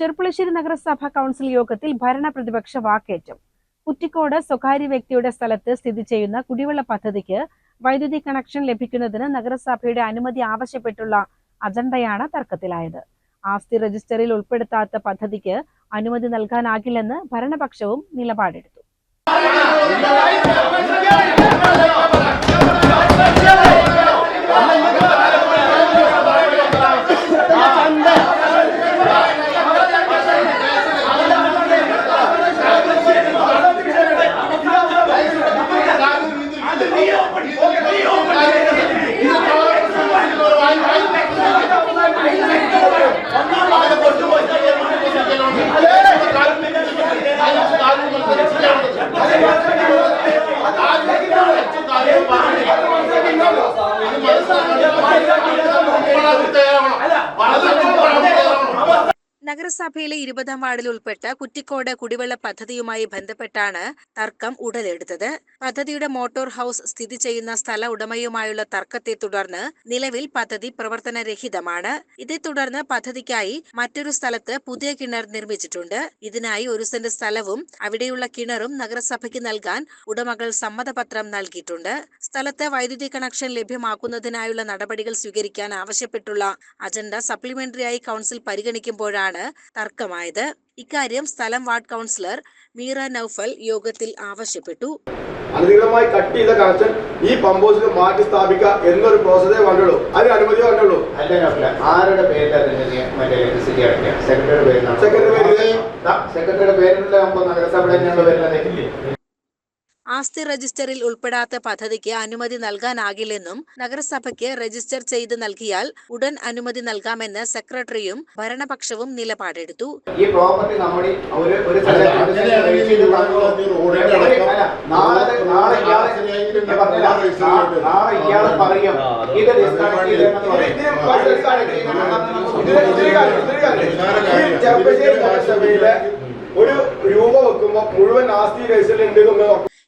ചെർപ്പുളശ്ശേരി നഗരസഭ കൗൺസിൽ യോഗത്തിൽ ഭരണ പ്രതിപക്ഷ വാക്കേറ്റം. കുറ്റിക്കോട് സ്വകാര്യ വ്യക്തിയുടെ സ്ഥലത്ത് സ്ഥിതി ചെയ്യുന്ന കുടിവെള്ള പദ്ധതിക്ക് വൈദ്യുതി കണക്ഷൻ ലഭിക്കുന്നതിന് നഗരസഭയുടെ അനുമതി ആവശ്യപ്പെട്ടുള്ള അജണ്ടയാണ് തർക്കത്തിലായത്. ആസ്തി രജിസ്റ്ററിൽ ഉൾപ്പെടുത്താത്ത പദ്ധതിക്ക് അനുമതി നൽകാനാകില്ലെന്ന് ഭരണപക്ഷവും നിലപാടെടുത്തു. നഗരസഭയിലെ ഇരുപതാം വാർഡിൽ ഉൾപ്പെട്ട കുറ്റിക്കോട് കുടിവെള്ള പദ്ധതിയുമായി ബന്ധപ്പെട്ടാണ് തർക്കം ഉടലെടുത്തത്. പദ്ധതിയുടെ മോട്ടോർ ഹൌസ് സ്ഥിതി ചെയ്യുന്ന സ്ഥല ഉടമയുമായുള്ള തർക്കത്തെ തുടർന്ന് നിലവിൽ പദ്ധതി പ്രവർത്തനരഹിതമാണ്. ഇതേ തുടർന്ന് പദ്ധതിക്കായി മറ്റൊരു സ്ഥലത്ത് പുതിയ കിണർ നിർമ്മിച്ചിട്ടുണ്ട്. ഇതിനായി ഒരു സെന്റ് സ്ഥലവും അവിടെയുള്ള കിണറും നഗരസഭയ്ക്ക് നൽകാൻ ഉടമകൾ സമ്മതപത്രം നൽകിയിട്ടുണ്ട്. സ്ഥലത്ത് വൈദ്യുതി കണക്ഷൻ ലഭ്യമാക്കുന്നതിനായുള്ള നടപടികൾ സ്വീകരിക്കാൻ ആവശ്യപ്പെട്ടുള്ള അജണ്ട സപ്ലിമെന്ററിയായി കൗൺസിൽ പരിഗണിക്കുമ്പോഴാണ് തർക്കമായത്. ഇക്കാര്യം സ്ഥലം വാർഡ് കൗൺസിലർ മീറ നൌഫൽ യോഗത്തിൽ ആവശ്യപ്പെട്ടു. അനധികൃതമായി കട്ട് ചെയ്ത കണക്ഷൻ ഈ പമ്പോസിൽ മാറ്റി സ്ഥാപിക്കുക എന്നൊരു പ്രോസസ്സേ കണ്ടുള്ളൂ അതിന് അനുമതി കണ്ടുള്ളൂ ആരുടെ പേരിലാണ് മറ്റേ ഇലക്ട്രിസിറ്റി സെക്രട്ടറിയുടെ പേരിലാണ്? സെക്രട്ടറി പേരിൽ സെക്രട്ടറിയുടെ പേരിലാകുമ്പോൾ നഗരസഭ തന്നെയുള്ള വരുന്നത് ആസ്തി രജിസ്റ്ററിൽ ഉൾപ്പെടാത്ത പദ്ധതിക്ക് അനുമതി നൽകാനാകില്ലെന്നും നഗരസഭയ്ക്ക് രജിസ്റ്റർ ചെയ്ത് നൽകിയാൽ ഉടൻ അനുമതി നൽകാമെന്ന് സെക്രട്ടറിയും ഭരണപക്ഷവും നിലപാടെടുത്തു. ഈ പ്രോപ്പർട്ടി നമ്മുടെ ഒരു നാളെ നാളെ നാളെ പറയും. ഇത് ഡിസ്കണക്ട് ചെറുപ്പശ്ശേരി നഗരസഭയിലെ ഒരു രൂപ വെക്കുമ്പോൾ മുഴുവൻ ആസ്തി രജിസ്റ്ററിൽ ഉണ്ട് എന്ന്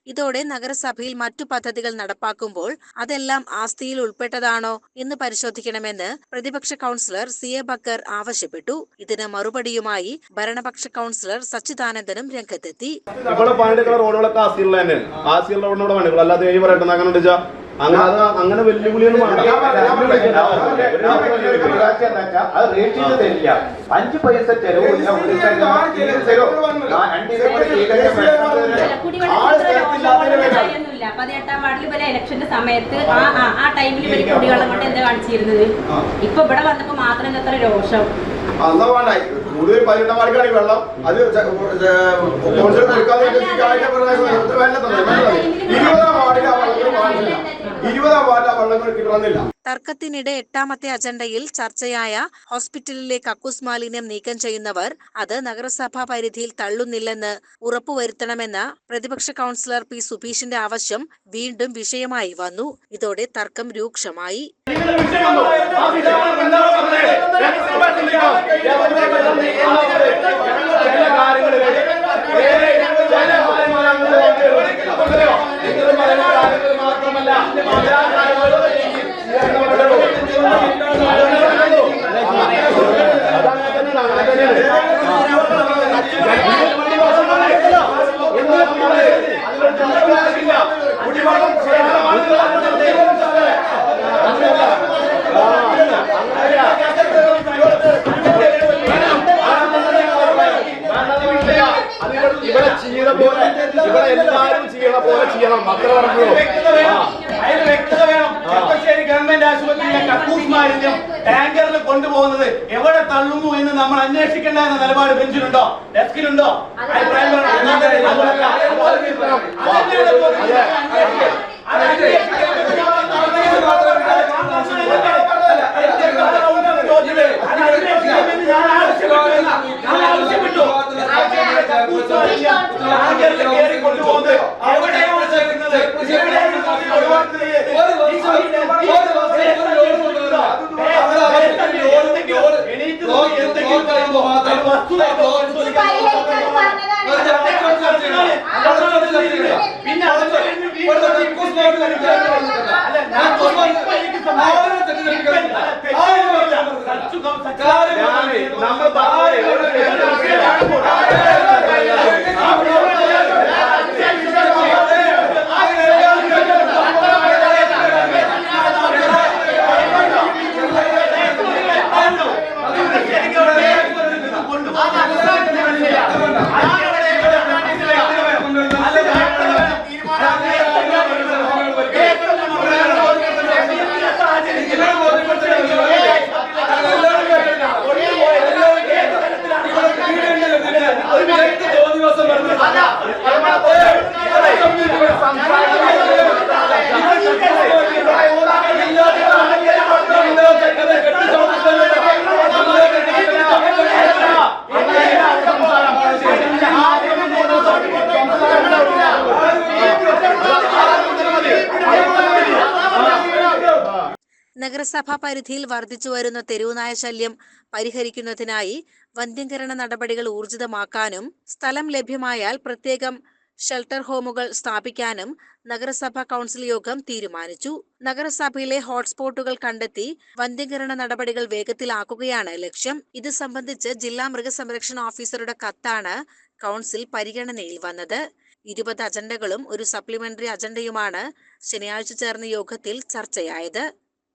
ഇതോടെ നഗരസഭയിൽ മറ്റു പദ്ധതികൾ നടപ്പാക്കുമ്പോൾ അതെല്ലാം ആസ്തിയിൽ ഉൾപ്പെട്ടതാണോ എന്ന് പരിശോധിക്കണമെന്ന് പ്രതിപക്ഷ കൗൺസിലർ സി എ ബക്കർ ആവശ്യപ്പെട്ടു. ഇതിന് മറുപടിയുമായി ഭരണപക്ഷ കൗൺസിലർ സച്ചിദാനന്ദനും രംഗത്തെത്തി. ഇവിടെ പണിയെടുക്കുന്ന റോഡുകളൊക്കെ ആസ്തിയുള്ള തന്നെയാണ് ആസ്തിയുള്ള റോഡിനോട് പണികൾ അല്ലാതെ ഏഴ് പറയട്ടെ അങ്ങനെ അങ്ങനെ അങ്ങനെ വെല്ലുവിളിയൊന്നും അഞ്ച് പൈസ ചെലവില്ല ഒരു സ്ഥലത്ത് ഇത് തരും. ആ, രണ്ട് ദിവസം കൂടി ചെയ്തിട്ട് പെട്ടെന്ന് കുടിവെള്ള ആൾ ഇത്ര സ്ഥലത്തില്ലാത്തതിന് രോഗമുള്ള വേണ്ടി. കാര്യമൊന്നുമില്ല പതിനെട്ടാം വാർഡിൽ ഇവരെ ഇലക്ഷന്റെ സമയത്ത് ആ ആ- ടൈമിൽ ഇവർ കുടിവെള്ളം കൊണ്ട് എന്താ കാണിച്ചിരുന്നത്? ഇപ്പൊ ഇവിടെ വന്നപ്പോ മാത്രം എത്ര രോഷം? കൂടുതൽ പതിനെട്ടാം വാടിക്കാണ് വെള്ളം. അത് കോൺസൽ കൊടുക്കാതെ ഇരുപതാം വാർഡിൽ ആ വെള്ളം കാണില്ല ഇരുപതാം വാർഡിൽ ആ വെള്ളം കിട്ടണമെന്നില്ല. തർക്കത്തിനിടെ എട്ടാമത്തെ അജണ്ടയിൽ ചർച്ചയായ ഹോസ്പിറ്റലിലെ കക്കൂസ് മാലിന്യം നീക്കം ചെയ്യുന്നവർ അത് നഗരസഭാ പരിധിയിൽ തള്ളുന്നില്ലെന്ന് ഉറപ്പുവരുത്തണമെന്ന പ്രതിപക്ഷ കൗൺസിലർ പി സുബീഷിന്റെ ആവശ്യം വീണ്ടും വിഷയമായി വന്നു. ഇതോടെ തർക്കം രൂക്ഷമായി. Thank you. ഇവിടെ ചെയ്യണ. പോലെ ഇവിടെ എല്ലാരും ചെയ്യണ. പോലെ ചെയ്യണം. അത്ര പറഞ്ഞുള്ളൂ. അതിന് വ്യക്തത വേണം. ചെറുപ്പശ്ശേരി ഗവൺമെന്റ് ആശുപത്രിയിലെ കക്കൂസ് മാലിന്യം ടാങ്കറിൽ കൊണ്ടുപോകുന്നത് എവിടെ തള്ളുന്നു എന്ന് നമ്മൾ അന്വേഷിക്കേണ്ട എന്ന നിലപാട് ബെഞ്ചിലുണ്ടോ? ഡെസ്കിലുണ്ടോ? അത് അന്വേഷിക്കേണ്ട I got it. നഗരസഭാ പരിധിയിൽ വർദ്ധിച്ചുവരുന്ന തെരുവുനായ ശല്യം പരിഹരിക്കുന്നതിനായി വന്ധ്യംകരണ നടപടികൾ ഊർജിതമാക്കാനും സ്ഥലം ലഭ്യമായാൽ പ്രത്യേകം ഷെൽട്ടർ ഹോമുകൾ സ്ഥാപിക്കാനും നഗരസഭാ കൗൺസിൽ യോഗം തീരുമാനിച്ചു. നഗരസഭയിലെ ഹോട്ട്സ്പോട്ടുകൾ കണ്ടെത്തി വന്ധ്യകരണ നടപടികൾ വേഗത്തിലാക്കുകയാണ് ലക്ഷ്യം. ഇത് സംബന്ധിച്ച് ജില്ലാ മൃഗസംരക്ഷണ ഓഫീസറുടെ കത്താണ് കൗൺസിൽ പരിഗണനയിൽ വന്നത്. ഇരുപത് അജണ്ടകളും ഒരു സപ്ലിമെന്ററി അജണ്ടയുമാണ് ശനിയാഴ്ച ചേർന്ന യോഗത്തിൽ ചർച്ചയായത്.